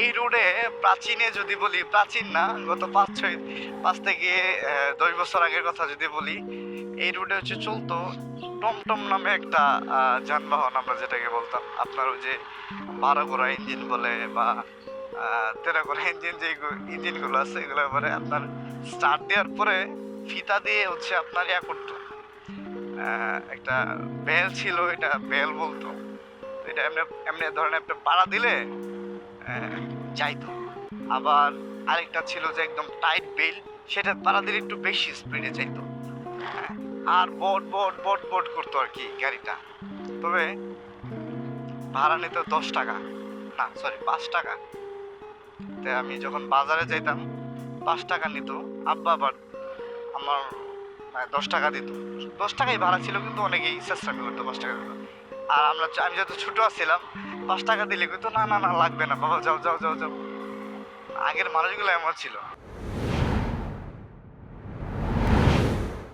এই রোডে প্রাচীনে যদি বলি, প্রাচীন না, গত পাঁচ ছয়, পাঁচ থেকে দশ বছর আগের কথা যদি বলি, এই রোডে হচ্ছে চলতো টমটম নামে একটা যানবাহন আমরা যেটাকে বলতাম। আপনার ওই যে বারো করা ইঞ্জিন বলে বা তেরো করা ইঞ্জিন যে ইঞ্জিনগুলো আছে, এগুলো পরে আপনার স্টার্ট দেওয়ার পরে ফিতা দিয়ে হচ্ছে আপনার ইয়া করতো। একটা বেল ছিল, এটা বেল বলতো। এটা এমনি এমনি ধরনের একটা পাড়া দিলে যাইতো আবার আরেকটা ছিল যে একদম টাইট বেল সেটা পাড়া দিলে একটু বেশি স্পিডে যাইতো হ্যাঁ, আর বট বট বট বট করতো আর কি গাড়িটা। তবে ভাড়া নিত দশ টাকা। না সরি পাঁচ টাকা। তো আমি যখন বাজারে যাইতাম পাঁচ টাকা নিত। আব্বা আবার আমার মানে দশ টাকা দিত। দশ টাকাই ভাড়া ছিল কিন্তু অনেকেই চেষ্টা করতো পাঁচ টাকা দিত আর আমরা আমি যত ছোট আসছিলাম পাঁচ টাকা দিলে কিন্তু না না না, লাগবে না, বাবা, যাও যাও যাও যাও। আগের মানুষগুলো এমন ছিল।